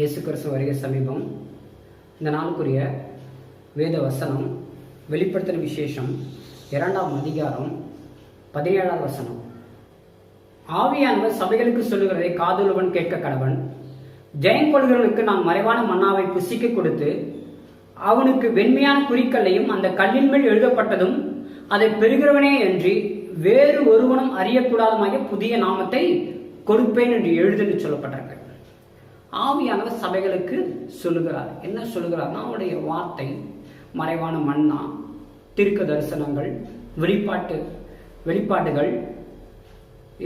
இயேசு கிறிஸ்து வருகை சமீபம். இந்த நாளுக்குரிய வேத வசனம் வெளிப்படுத்தின விசேஷம் இரண்டாம் அதிகாரம் பதினேழாவது வசனம். ஆவியானவர் சபைகளுக்கு சொல்லுகிறதை காதலுவன் கேட்க கடவன். ஜெயங்கொள்கிறவனுக்கு நான் மறைவான மன்னாவை புசிக்க கொடுத்து அவனுக்கு வெண்மையான குறிக்கல்லையும் அந்த கல்லின் மேல் எழுதப்பட்டதும் அதை பெறுகிறவனே என்று வேறு ஒருவனும் அறியக்கூடாதமாக புதிய நாமத்தை கொடுப்பேன் என்று எழுதுன்னு சொல்லப்பட்டிருக்கு. ஆவியானவர் சபைகளுக்கு சொல்லுகிறார். என்ன சொல்லுகிறார்னா அவருடைய வார்த்தை மறைவான மன்னா தீர்க்க தரிசனங்கள் வெளிப்பாட்டு வெளிப்பாடுகள்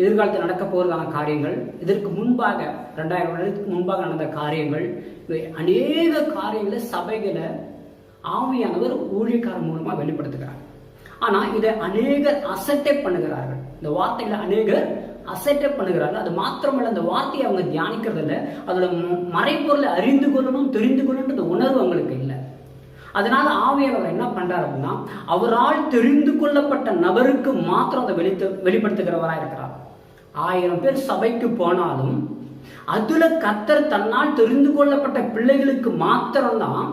எதிர்காலத்தில் நடக்க போவதான காரியங்கள் இதற்கு முன்பாக ரெண்டாயிரம் வருடத்துக்கு முன்பாக நடந்த காரியங்கள் இவை அநேக காரியங்களை சபைகளை ஆவியானவர் ஊழியக்காரர் மூலமா வெளிப்படுத்துகிறார். ஆனால் இதை அநேகர் அசட்டை பண்ணுகிறார்கள். இந்த வார்த்தைகளை அநேகர் அசட்டை பண்ணுகிறார்கள் அது மாத்திரமல்ல அந்த வார்த்தையை அவங்க தியானிக்கிறது இல்லை அதோட மறைப்பொருளை அறிந்து கொள்ளணும் தெரிந்து கொள்ளணுன்ற உணர்வு அவங்களுக்கு இல்லை. அதனால ஆவியாளர் என்ன பண்றார் அப்படின்னா அவரால் தெரிந்து கொள்ளப்பட்ட நபருக்கு மாத்திரம் அதை வெளித்து வெளிப்படுத்துகிறவராக இருக்கிறார். ஆயிரம் பேர் சபைக்கு போனாலும் அதுல கத்தர் தன்னால் தெரிந்து கொள்ளப்பட்ட பிள்ளைகளுக்கு மாத்திரம்தான்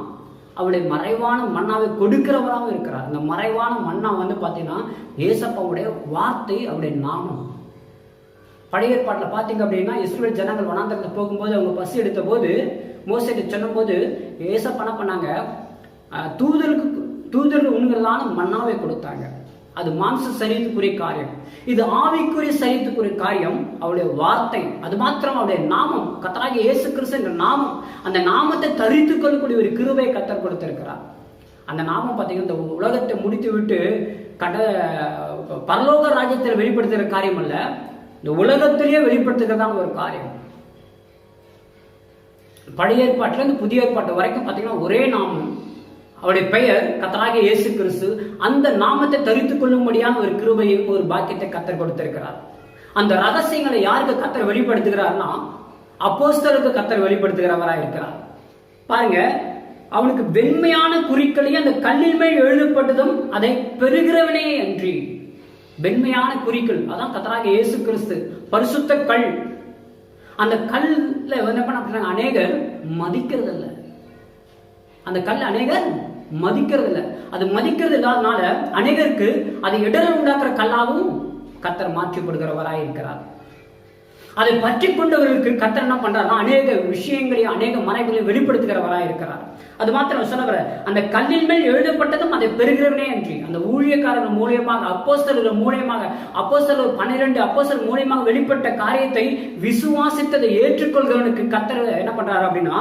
அவருடைய மறைவான மன்னாவை கொடுக்கிறவராகவும் இருக்கிறார். அந்த மறைவான மன்னா வந்து பார்த்தீங்கன்னா ஏசப்பாவுடைய வார்த்தை அவருடைய நாமம். பழைய ஏற்பாட்டில் பார்த்தீங்க அப்படின்னா இஸ்ரேல் ஜனங்கள் வனாந்தரத்தில் போகும்போது அவங்க பசி எடுத்த போது மோசடி சொல்லும்போது ஏசப்பா என்ன பண்ணாங்க? தூதருக்கு தூதர்கள் உண்கிறதான மன்னாவை கொடுத்தாங்க. அது மாம்ச சரீரத்துக்குரிய காரியம். இது ஆவிக்குரிய சரீரத்துக்குரிய காரியம். அவளுடைய வார்த்தை அது மாத்திரம் அவளுடைய நாமம். கத்தராகிய இயேசு கிறிஸ்து நாமம். அந்த நாமத்தை தரித்து கொள்ளக்கூடிய ஒரு கிருபை கத்தர் கொடுத்திருக்கிறார். அந்த நாமம் பார்த்தீங்கன்னா இந்த உலகத்தை முடித்து விட்டு கட பரலோக ராஜ்யத்தில் வெளிப்படுத்துகிற காரியம் அல்ல. இந்த உலகத்திலேயே வெளிப்படுத்துகிறதான ஒரு காரியம். பழைய ஏற்பாட்டுல இருந்து புதிய ஏற்பாட்டு வரைக்கும் பார்த்தீங்கன்னா ஒரே நாமம். அவருடைய பெயர் கத்தராக இயேசு கிறிஸ்து. அந்த நாமத்தை தரித்துக் கொள்ளும்படியான ஒரு கிருபையும் ஒரு பாக்கியத்தை கத்தர் கொடுத்திருக்கிறார். அந்த ரகசியங்களை யாருக்கு கத்தர் வெளிப்படுத்துகிறார்னா அப்போஸ்தருக்கு கத்தர் வெளிப்படுத்துகிறவராக இருக்கிறார். பாருங்க அவனுக்கு வெண்மையான குறிக்களையும் அந்த கல்லின் மேல் எழுதப்பட்டதும் அதை பெறுகிறவனே அன்றி. வெண்மையான குறிக்கள் அதான் கத்தராக இயேசு கிறிஸ்து. பரிசுத்த கல். அந்த கல்ல என்ன பண்ண அப்படின்னா அநேகர் மதிக்கிறது இல்ல அந்த கல் அநேகர் மதிக்கிறது இல்ல அது மதிக்கிறது இல்லாதனால அநேகருக்கு அதை இடர் உண்டாக்குற கல்லாகவும் கத்தர் மாற்றிப்படுகிறவராய் இருக்கிறார் அதை பற்றி கொண்டவர்களுக்கு கத்தர் என்ன பண்றாருன்னா அநேக விஷயங்களையும் அநேக மறைகளையும் வெளிப்படுத்துகிறவராக இருக்கிறார். அது மாத்திரம் சொன்னவர அந்த கல்லின் மேல் எழுதப்பட்டதும் அதை பெறுகிறவனே அன்றி அந்த ஊழியக்காரர்கள் மூலியமாக அப்போஸ்தலர்கள் மூலியமாக அப்போஸ்தலர் பன்னிரண்டு அப்போஸ்தலர் மூலியமாக வெளிப்பட்ட காரியத்தை விசுவாசித்ததை ஏற்றுக்கொள்கிறவனுக்கு கத்தர் என்ன பண்றாரு அப்படின்னா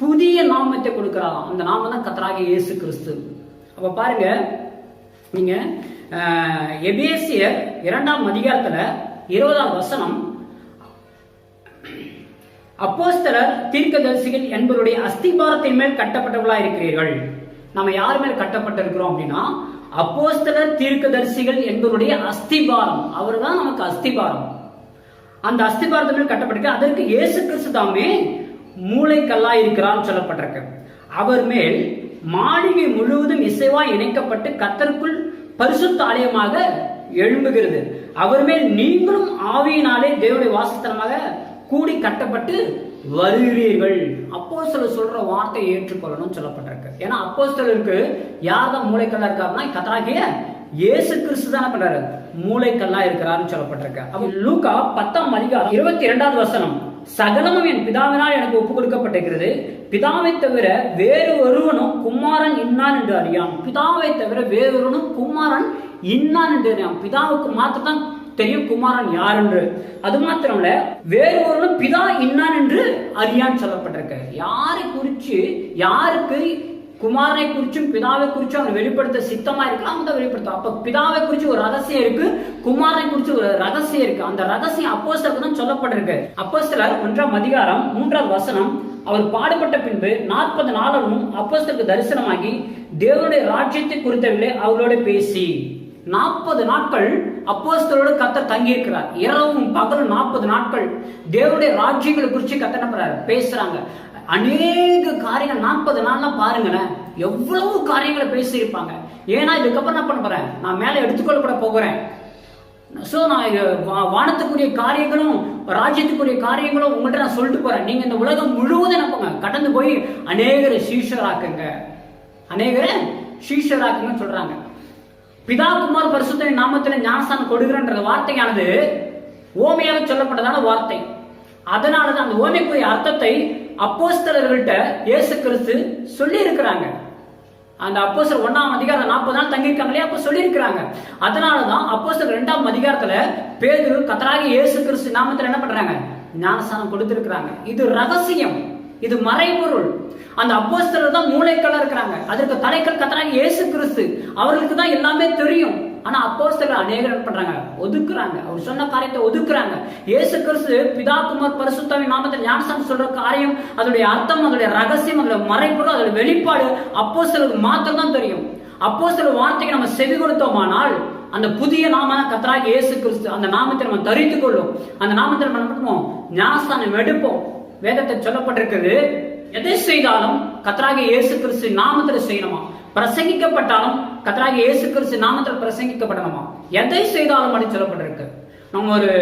புதிய நாமத்தை கொடுக்கிறாராம். அந்த நாமம் தான் கத்தராக இயேசு கிறிஸ்து. அப்ப பாருங்க நீங்க எபேசியர் இரண்டாம் அதிகாரத்துல இருபதாம் வசனம் அப்போஸ்தலர் தீர்க்கதரிசிகள் என்பவருடைய அஸ்திபாரத்தின் மேல் கட்டப்பட்டவர்களா இருக்கிறீர்கள். நம்ம யார் மேல் கட்டப்பட்டிருக்கிறோம் அப்படின்னா அப்போஸ்தலர் தீர்க்கதரிசிகள் என்பவருடைய அஸ்திபாரம். அவர்தான் நமக்கு அஸ்திபாரம். அந்த அஸ்திபாரத்தின் மேல் கட்டப்பட்டிருக்கு அதற்கு இயேசு கிறிஸ்து தாமே மூளைக்கல்லா இருக்கிறான்னு சொல்லப்பட்டிருக்கு. அவர் மேல் மாளிகை முழுவதும் இசைவாய் இணைக்கப்பட்டு கத்தருக்குள் பரிசுத்த ஆலயமாக எழும்புகிறது. அவர் மேல் நீங்களும் ஆவியினாலே தேவனுடைய வாசத்தனமாக கூடி கட்டப்பட்டு வருகிறீர்கள். அப்போ சொல்ற வார்த்தையை ஏற்றுக்கொள்ளணும் சொல்லப்பட்டிருக்கு. ஏன்னா அப்போ யார் தான் மூளைக்கல்லா இருக்காருன்னா கத்தராகிய இயேசு கிறிஸ்து தானே பண்றாரு? மூளைக்கல்லா இருக்கிறாருன்னு சொல்லப்பட்டிருக்கு. அப்ப லூக்கா பத்தாம் அதிகாரம் இருபத்தி இரண்டாவது வசனம். சகலமும் என் பிதாவினால் எனக்கு ஒப்பு கொடுக்கப்பட்டிருக்கிறது பிதாவை தவிர வேறு ஒருவனும் குமாரன் இன்னான் என்று அறியான் பிதாவை தவிர வேறொருவனும் குமாரன் இன்னான் என்று அறியான் பிதாவுக்கு மாத்திரம் தான் தெரியும் குமாரன் யார் என்று அது மாத்திரமல்ல வேறு ஒருவனும் பிதா இன்னான் என்று அறியான் சொல்லப்பட்டிருக்கு யாரை குறிச்சு யாருக்கு குமாரனை குறிச்சும் பிதாவை குறிச்சும் அவர் வெளிப்படுத்த சித்தமா இருக்கலாம் அவங்க தான் வெளிப்படுத்தும் அப்ப பிதாவை குறிச்சு ஒரு ரகசியம் இருக்கு குமாரனை குறிச்சு ஒரு ரகசியம் இருக்கு. அந்த ரகசியம் அப்போஸ்தலருக்கு தான் சொல்லப்பட்டிருக்கு. அப்போஸ்தலர் ஒன்றாம் அதிகாரம் மூன்றாவது வசனம் அவர் பாடுபட்ட பின்பு நாற்பது நாளும் அப்போஸ்தலருக்கு தரிசனமாகி தேவனுடைய ராஜ்யத்தை குறித்தவில்லை அவர்களோட பேசி. நாற்பது நாட்கள் அப்போஸ்தலோடு கத்தர் தங்கியிருக்கிறார். இரவும் பகலும் நாற்பது நாட்கள் தேவனுடைய ராஜ்யங்களை குறித்து கத்தர் என்ன பேசுறாங்க. அநேக காரியங்கள் நாற்பது நாள்லாம் பாருங்களேன். எவ்வளவு காரியங்களை பேசியிருப்பாங்க. ஏன்னா இதுக்கப்புறம் என்ன பண்ண போறேன்? நான் மேலே எடுத்துக்கொள்ளப்பட போகிறேன். ஸோ நான் வா- வானத்துக்குரிய காரியங்களும் ராஜ்யத்துக்குரிய காரியங்களும் உங்கள்கிட்ட நான் சொல்லிட்டு போறேன். நீங்க இந்த உலகம் முழுவதும் என்ன பண்ணுங்க. கடந்து போய் அநேகரை சீஷராக்குங்க. அநேகரை சீஷராக்குங்கன்னு சொல்றாங்க. பிதா குமார் பரிசுத்த நாமத்தில் ஞானஸ்தானம் கொடுக்கிறன்ற வார்த்தையானது ஓமையாக சொல்லப்பட்டதான வார்த்தை. அதனாலதான் அந்த ஓமைக்குரிய அர்த்தத்தை அப்போஸ்தலர்கள்ட்ட இயேசு கிறிஸ்து சொல்லி இருக்கிறாங்க அந்த அப்போஸ்தலர் ஒன்னாம் அதிகாரம் நாற்பது நாள் தங்கியிருக்காங்க இல்லையா அப்போ சொல்லியிருக்கிறாங்க. அதனாலதான் அப்போஸ்தலர் ரெண்டாம் அதிகாரத்துல பேதுரு கத்தராகி இயேசு கிறிஸ்து நாமத்தில் என்ன பண்றாங்க? ஞானஸ்தானம் கொடுத்திருக்கிறாங்க. இது ரகசியம். இது மறைபொருள். அந்த அப்போஸ்தலர் தான் மூளைக்கல்லா இருக்கிறாங்க. அதற்கு தலைக்கல் கத்துறாங்க இயேசு கிறிஸ்து. அவர்களுக்கு தான் எல்லாமே தெரியும். ஆனா அப்போஸ்தலர் அநேகர் என்ன பண்றாங்க? ஒதுக்குறாங்க. அவர் சொன்ன காரியத்தை ஒதுக்குறாங்க. இயேசு கிறிஸ்து பிதா குமார் பரிசுத்தாவின் நாமத்தில் ஞானசாமி சொல்ற காரியம் அதோடைய அர்த்தம் அதோடைய ரகசியம் அதோட மறைபொருள் அதோட வெளிப்பாடு அப்போஸ்தலருக்கு மாத்திரம் தான் தெரியும். அப்போஸ்தலர் வார்த்தைக்கு நம்ம செவி கொடுத்தோமானால் அந்த புதிய நாம கத்தராக இயேசு கிறிஸ்து அந்த நாமத்தை நம்ம தரித்து கொள்ளும். அந்த நாமத்தை நம்ம என்ன பண்ணுவோம்? ஞானஸ்தானம் எடுப்போம். வேதத்தை சொல்லப்பட்டிருக்குது எதை செய்தாலும் கத்தராக இயேசு கிறிஸ்து நாமத்தில் செய்யணுமா? பிரசங்கிக்கப்பட்டாலும் கத்தராக இயேசு கிறிஸ்து நாமத்தில் பிரசங்கிக்கப்படணுமா? எதை செய்தாலும் அப்படின்னு சொல்லப்பட்டிருக்கு. நம்ம ஒரு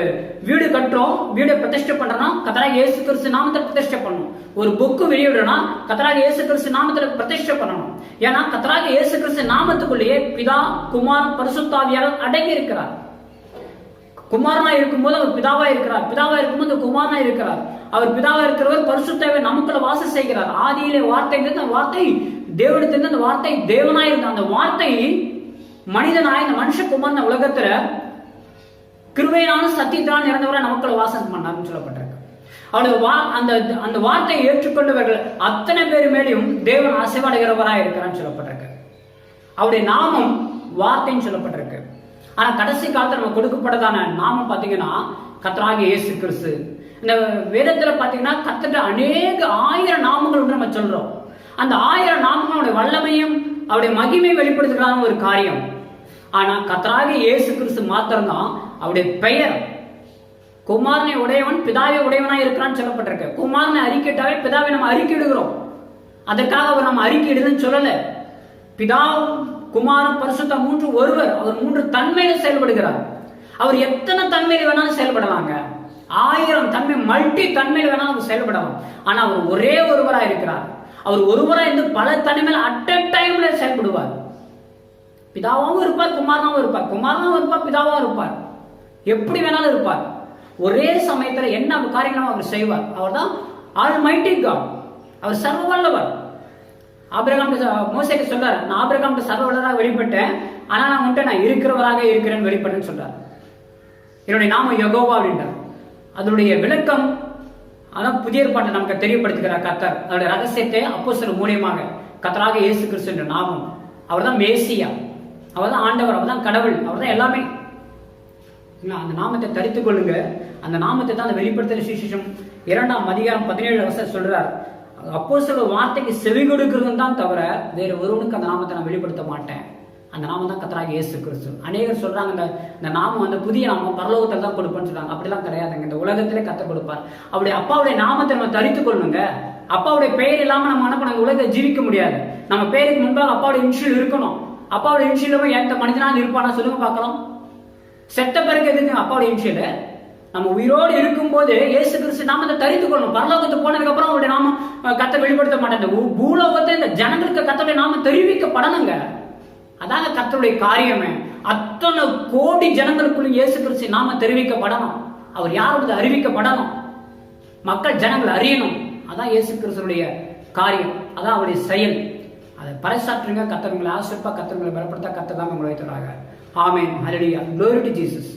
வீடு கட்டுறோம் வீடை பிரதிஷ்டை பண்றோம்னா கத்தராக இயேசு கிறிஸ்து நாமத்தில் பிரதிஷ்டை பண்ணணும். ஒரு புக்கு வெளியிடுறோம்னா கத்தராக இயேசு கிறிஸ்து நாமத்தில் பிரதிஷ்டை பண்ணணும். ஏன்னா கத்தராக இயேசு கிறிஸ்து நாமத்துக்குள்ளேயே பிதா குமார் பரிசுத்தாவியார் அடங்கி இருக்கிறார் குமாரனா இருக்கும்போது அவர் பிதாவா இருக்கிறார். பிதாவா இருக்கும்போது குமாரனா இருக்கிறார். அவர் பிதாவா இருக்கிறவர் பரிசுத்தாவை நமக்குள்ள வாசம் செய்கிறார். ஆதியிலே வார்த்தை அந்த வார்த்தை தேவனிடத்திலிருந்து அந்த வார்த்தை தேவனாய் இருந்த அந்த வார்த்தை மனிதனாய் இந்த மனுஷகுமார் உலகத்துல கிருபையினான சத்தியத்தினால் இறந்தவரை நமக்குள்ள வாசம் பண்ணார்னு சொல்லப்பட்டிருக்கு அவருடைய வா அந்த அந்த வார்த்தையை ஏற்றுக்கொண்டவர்கள் அத்தனை பேர் மேலேயும் தேவன் அசைவடைகிறவராய் இருக்கிறான்னு சொல்லப்பட்டிருக்கு. அவருடைய நாமம் வார்த்தைன்னு சொல்லப்பட்டிருக்கு. ஆனா கடைசி காலத்துல நம்ம கொடுக்கப்பட்டதான நாமம் பாத்தீங்கன்னா கத்தராக இயேசு கிறிஸ்து. இந்த வேதத்துல பாத்தீங்கன்னா கத்துட்ட அநேக ஆயிரம் நாமங்கள் நம்ம சொல்றோம். அந்த ஆயிரம் நாமங்களுடைய வல்லமையும் அவருடைய மகிமை வெளிப்படுத்துகிறான ஒரு காரியம். ஆனா கத்தராக இயேசு கிறிஸ்து மாத்திரம்தான் அவருடைய பெயர். குமாரனை உடையவன் பிதாவை உடையவனா இருக்கிறான்னு சொல்லப்பட்டிருக்கு. குமாரனை அறிக்கைட்டாவே பிதாவை நம்ம அறிக்கையிடுகிறோம் அதற்காக அவர் நம்ம அறிக்கையிடுதுன்னு சொல்லல. பிதாவும் குமாரம் பரிசுத்த மூன்று ஒருவர் அவர் மூன்று தன்மையில செயல்படுகிறார். அவர் எத்தனை தன்மையில வேணாலும் செயல்படலாங்க. ஆயிரம் தன்மை மல்டி தன்மையில் வேணாலும் அவர் செயல்படலாம். ஆனா அவர் ஒரே ஒருவரா இருக்கிறார். அவர் ஒருவரா இருந்து பல தன்மையில் அட் அ டைம்ல செயல்படுவார். பிதாவாகவும் இருப்பார் குமாரனாகவும் இருப்பார். குமாரனாகவும் இருப்பார் பிதாவாகவும் இருப்பார். எப்படி வேணாலும் இருப்பார். ஒரே சமயத்தில் என்ன காரியங்களும் அவர் செய்வார். அவர் தான் ஆல் மைட்டி காட் அவர் சர்வ வல்லவர் ஆபிரகாம் மோசைக்கு சொல்றார் நான் ஆபிரகாம் சர்வ வெளிப்பட்டேன். ஆனா நான் வந்துட்டு நான் இருக்கிறவராக இருக்கிறேன்னு வெளிப்பட்டேன்னு சொல்றார். என்னுடைய நாம யகோவா அப்படின்றார். அதனுடைய விளக்கம் அதான் புதிய ஏற்பாட்டை நமக்கு தெரியப்படுத்துகிறார் கத்தர் அதோட ரகசியத்தை அப்போ சில மூலியமாக கத்தராக இயேசு கிறிஸ்து என்ற நாமம். அவர் தான் மேசியா. அவர் தான் ஆண்டவர் அவர் தான் கடவுள் அவர் தான் எல்லாமே அந்த நாமத்தை தரித்துக் கொள்ளுங்க. அந்த நாமத்தை தான் அந்த வெளிப்படுத்துகிற சுவிசேஷம் இரண்டாம் அதிகாரம் பதினேழு வருஷம் சொல்றார். அப்போ சில வார்த்தைக்கு செவி கொடுக்கிறது தான் தவிர வேற ஒருவனுக்கு அந்த நாமத்தை நான் வெளிப்படுத்த மாட்டேன். அந்த நாமம் தான் கத்தராக இயேசு கிறிஸ்து. அநேகர் சொல்றாங்க இந்த இந்த நாமம் அந்த புதிய நாமம் பரலோகத்தில் தான் கொடுப்பேன்னு சொல்றாங்க. அப்படிலாம் கிடையாதுங்க. இந்த உலகத்திலே கத்த கொடுப்பார். அவருடைய அப்பாவுடைய நாமத்தை நம்ம தரித்து கொள்ளணுங்க அப்பாவுடைய பெயர் இல்லாம நம்ம என்ன பண்ண உலகத்தை ஜீவிக்க முடியாது. நம்ம பேருக்கு முன்பாக அப்பாவுடைய இன்ஷியல் இருக்கணும். அப்பாவுடைய இன்ஷியல் எந்த மனிதனாலும் இருப்பானா? சொல்லுங்க பார்க்கலாம். செத்த பிறகு எதுக்கு அப்பாவுடைய இன்ஷியல்? நம்ம உயிரோடு இருக்கும்போது இயேசு கிறிஸ்து நாமத்தை தரித்து கொள்ளணும். பரலோகத்துக்கு போனதுக்கு அப்புறம் கத்தை வெளிப்படுத்த மாட்டேன் பூலோகத்தை இந்த ஜனங்களுக்கு கத்தருடைய நாம தெரிவிக்கப்படணுங்க. அதாங்க கத்தருடைய காரியமே. அத்தனை கோடி ஜனங்களுக்குள்ள இயேசு கிறிஸ்து நாம தெரிவிக்கப்படணும். அவர் யாரோட அறிவிக்கப்படணும்? மக்கள் ஜனங்கள் அறியணும். அதான் இயேசு கிறிஸ்துடைய காரியம். அதான் அவருடைய செயல். அதை பறைசாற்றுங்க. கத்தவங்களை ஆசிரிப்பா கத்தவங்களை பலப்படுத்த கத்ததான் உங்களை வைத்துள்ளாங்க ஆமேன். ஹalleluya glory ஜீசஸ்